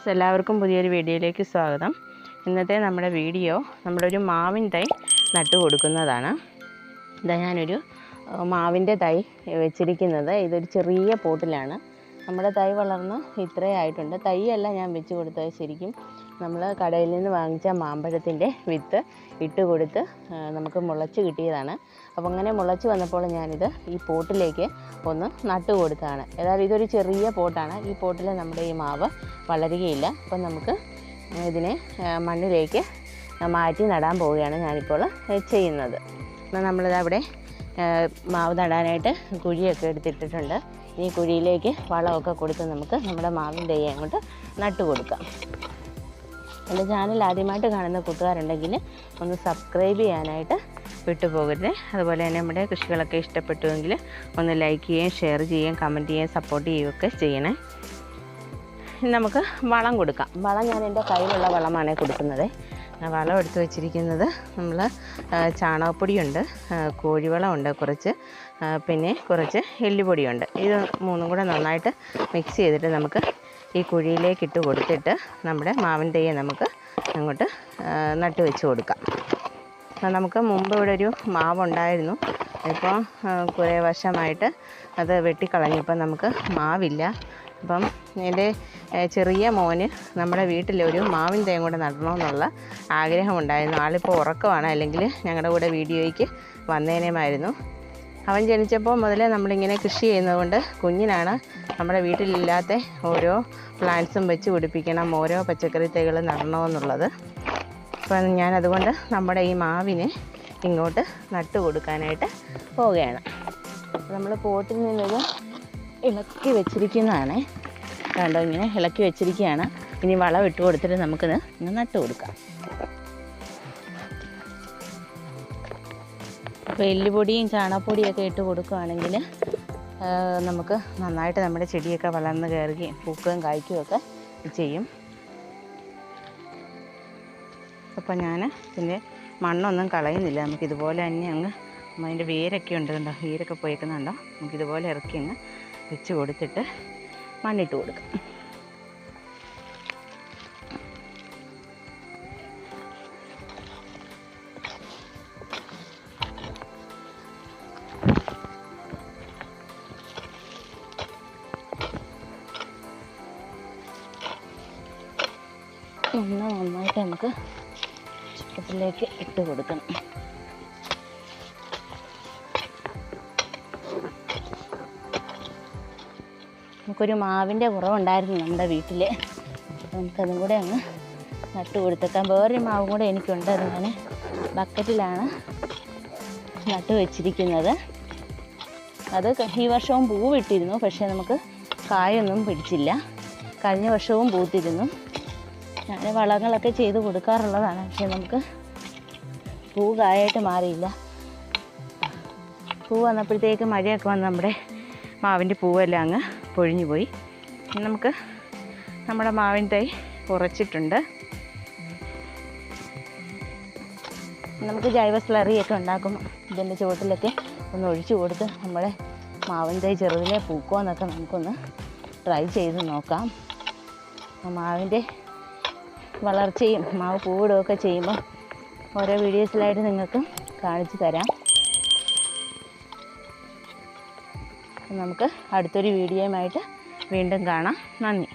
Friends എല്ലാവർക്കും പുതിയൊരു വീഡിയോയിലേക്ക് സ്വാഗതം. ഇന്നത്തെ നമ്മുടെ വീഡിയോ നമ്മളൊരു മാവിൻ തൈ നട്ടു കൊടുക്കുന്നതാണ്. ഇതാ ഞാനൊരു മാവിന്റെ തൈ വെച്ചിരിക്കുന്നത്. ഇതൊരു ചെറിയ പോട്ടിലാണ്. നമ്മുടെ തൈ വളർന്ന് ഇത്രയായിട്ടുണ്ട് തൈയല്ല ഞാൻ വെച്ച് കൊടുത്തത് ശരിക്കും നമ്മൾ കടയിൽ നിന്ന് വാങ്ങിച്ച മാമ്പഴത്തിന്റെ വിത്ത് ഇട്ട് കൊടുത്ത് നമുക്ക് മുളച്ച് കിട്ടിയതാണ്. അപ്പോൾ അങ്ങനെ മുളച്ച് വന്നപ്പോൾ ഞാനിത് ഈ പോട്ടിലേക്ക് ഒന്ന് നട്ടു കൊടുത്തതാണ്. ഏതായാലും ഇതൊരു ചെറിയ പോട്ടാണ്. ഈ പോട്ടിൽ നമ്മുടെ ഈ മാവ് വളരുകയില്ല. അപ്പം നമുക്ക് ഇതിനെ മണ്ണിലേക്ക് മാറ്റി നടാൻ പോവുകയാണ് ഞാനിപ്പോൾ ചെയ്യുന്നത്. എന്നാൽ നമ്മളിതവിടെ മാവ് നടാനായിട്ട് കുഴിയൊക്കെ എടുത്തിട്ടിട്ടുണ്ട്. ഈ കുഴിയിലേക്ക് വളമൊക്കെ കൊടുത്ത് നമുക്ക് നമ്മുടെ മാവിൻ തൈ അങ്ങോട്ട് നട്ടു കൊടുക്കാം. എന്റെ ചാനൽ ആദ്യമായിട്ട് കാണുന്ന കൂട്ടുകാരുണ്ടെങ്കിൽ ഒന്ന് സബ്സ്ക്രൈബ് ചെയ്യാനായിട്ട് വിട്ടുപോകരുത്. അതുപോലെ തന്നെ നമ്മുടെ കൃഷികളൊക്കെ ഇഷ്ടപ്പെട്ടുവെങ്കിൽ ഒന്ന് ലൈക്ക് ചെയ്യുകയും ഷെയർ ചെയ്യുകയും കമന്റ് ചെയ്യുകയും സപ്പോർട്ട് ചെയ്യുകയൊക്കെ ചെയ്യണേ. നമുക്ക് വളം കൊടുക്കാം. വളം ഞാൻ എന്റെ കയ്യിലുള്ള വളമാണ് കൊടുക്കുന്നത്. വളം എടുത്ത് വെച്ചിരിക്കുന്നത് നമ്മൾ ചാണകപ്പൊടിയുണ്ട് കോഴിവളമുണ്ട് കുറച്ച് പിന്നെ കുറച്ച് എല്ലുപൊടിയുണ്ട്. ഇത് മൂന്നും കൂടെ നന്നായിട്ട് മിക്സ് ചെയ്തിട്ട് നമുക്ക് ഈ കുഴിയിലേക്ക് ഇട്ട് കൊടുത്തിട്ട് നമ്മുടെ മാവിൻ തൈയെ നമുക്ക് അങ്ങോട്ട് നട്ടു വെച്ച് കൊടുക്കാം. നമുക്ക് മുമ്പ് ഇവിടെ ഒരു മാവുണ്ടായിരുന്നു. ഇപ്പോൾ കുറേ വർഷമായിട്ട് അത് വെട്ടിക്കളഞ്ഞപ്പോൾ നമുക്ക് മാവില്ല. അപ്പം എന്റെ ചെറിയ മോന് നമ്മുടെ വീട്ടിലൊരു മാവിൻ തേയും കൂടെ നടണമെന്നുള്ള ആഗ്രഹമുണ്ടായിരുന്നു. ആളിപ്പോൾ ഉറക്കമാണ്. അല്ലെങ്കിൽ ഞങ്ങളുടെ കൂടെ വീഡിയോയ്ക്ക് വന്നേനേമായിരുന്നു അവൻ ജനിച്ചപ്പോൾ മുതലേ നമ്മളിങ്ങനെ കൃഷി ചെയ്യുന്നതുകൊണ്ട് കുഞ്ഞിനാണ് നമ്മുടെ വീട്ടിലില്ലാത്ത ഓരോ പ്ലാന്റ്സും വെച്ച് പിടിപ്പിക്കണം ഓരോ പച്ചക്കറി തൈകൾ നടണമെന്നുള്ളത്. അപ്പം ഞാൻ അതുകൊണ്ട് നമ്മുടെ ഈ മാവിനെ ഇങ്ങോട്ട് നട്ടു കൊടുക്കാനായിട്ട് പോവുകയാണ് നമ്മൾ പോട്ടിൽ നിന്നത് ഇളക്കി വെച്ചിരിക്കുന്നതാണ്. കണ്ടോ ഇങ്ങനെ ഇളക്കി വെച്ചിരിക്കുകയാണ്. ഇനി വളം ഇട്ട് കൊടുത്തിട്ട് നമുക്കിത് ഇങ്ങനെ നട്ട് കൊടുക്കാം. അപ്പോൾ എല്ലുപൊടിയും ചാണകപ്പൊടിയൊക്കെ ഇട്ട് കൊടുക്കുകയാണെങ്കിൽ നമുക്ക് നന്നായിട്ട് നമ്മുടെ ചെടിയൊക്കെ വളർന്ന് കയറുകയും പൂക്കുകയും കായ്ക്കുകയൊക്കെ ചെയ്യും. അപ്പോൾ ഞാൻ പിന്നെ മണ്ണൊന്നും കളയുന്നില്ല. നമുക്കിതുപോലെ തന്നെ അങ്ങ് അതിന്റെ വേരൊക്കെ ഉണ്ട് കണ്ടോ വേരൊക്കെ പോയേക്കുന്നുണ്ടോ. നമുക്കിതുപോലെ ഇറക്കി അങ്ങ് വെച്ച് കൊടുത്തിട്ട് മണ്ണിട്ട് കൊടുക്കാം. ഒന്ന് നന്നായിട്ട് നമുക്ക് ചിക്കത്തിലേക്ക് ഇട്ട് കൊടുക്കണം. നമുക്കൊരു മാവിന്റെ കുറവുണ്ടായിരുന്നു നമ്മുടെ വീട്ടിൽ നമുക്കതും കൂടെ അങ്ങ് നട്ട് കൊടുത്തേക്കാം. വേറൊരു മാവും കൂടെ എനിക്കുണ്ട്. അത് ഞാൻ ബക്കറ്റിലാണ് നട്ട് വെച്ചിരിക്കുന്നത്. അത് ഈ വർഷവും പൂവിട്ടിരുന്നു. പക്ഷേ നമുക്ക് കായൊന്നും പിടിച്ചില്ല. കഴിഞ്ഞ വർഷവും പൂത്തിരുന്നു. ഞാൻ വളങ്ങളൊക്കെ ചെയ്ത് കൊടുക്കാറുള്ളതാണ്. പക്ഷേ നമുക്ക് പൂ കായായിട്ട് മാറിയില്ല. പൂ വന്നപ്പോഴത്തേക്ക് മഴയൊക്കെ വന്ന് നമ്മുടെ മാവിന്റെ പൂവെല്ലാം അങ്ങ് പൊഴിഞ്ഞു പോയി. നമുക്ക് നമ്മുടെ മാവിൻ തൈ കുറച്ചിട്ടുണ്ട്. നമുക്ക് ജൈവ സ്ലറിയൊക്കെ ഉണ്ടാക്കും. ഇതിന്റെ ചുവട്ടിലൊക്കെ ഒന്ന് ഒഴിച്ചു കൊടുത്ത് നമ്മുടെ മാവിൻ തൈ ചെറുതിലെ പൂക്കുമെന്നൊക്കെ നമുക്കൊന്ന് ട്രൈ ചെയ്ത് നോക്കാം. മാവിന്റെ വളർച്ചയും മാവ് പൂവിടുകയൊക്കെ ചെയ്യുമ്പോൾ ഓരോ വീഡിയോസിലായിട്ട് നിങ്ങൾക്ക് കാണിച്ചു തരാം. നമുക്ക് അടുത്തൊരു വീഡിയോയുമായിട്ട് വീണ്ടും കാണാം. നന്ദി.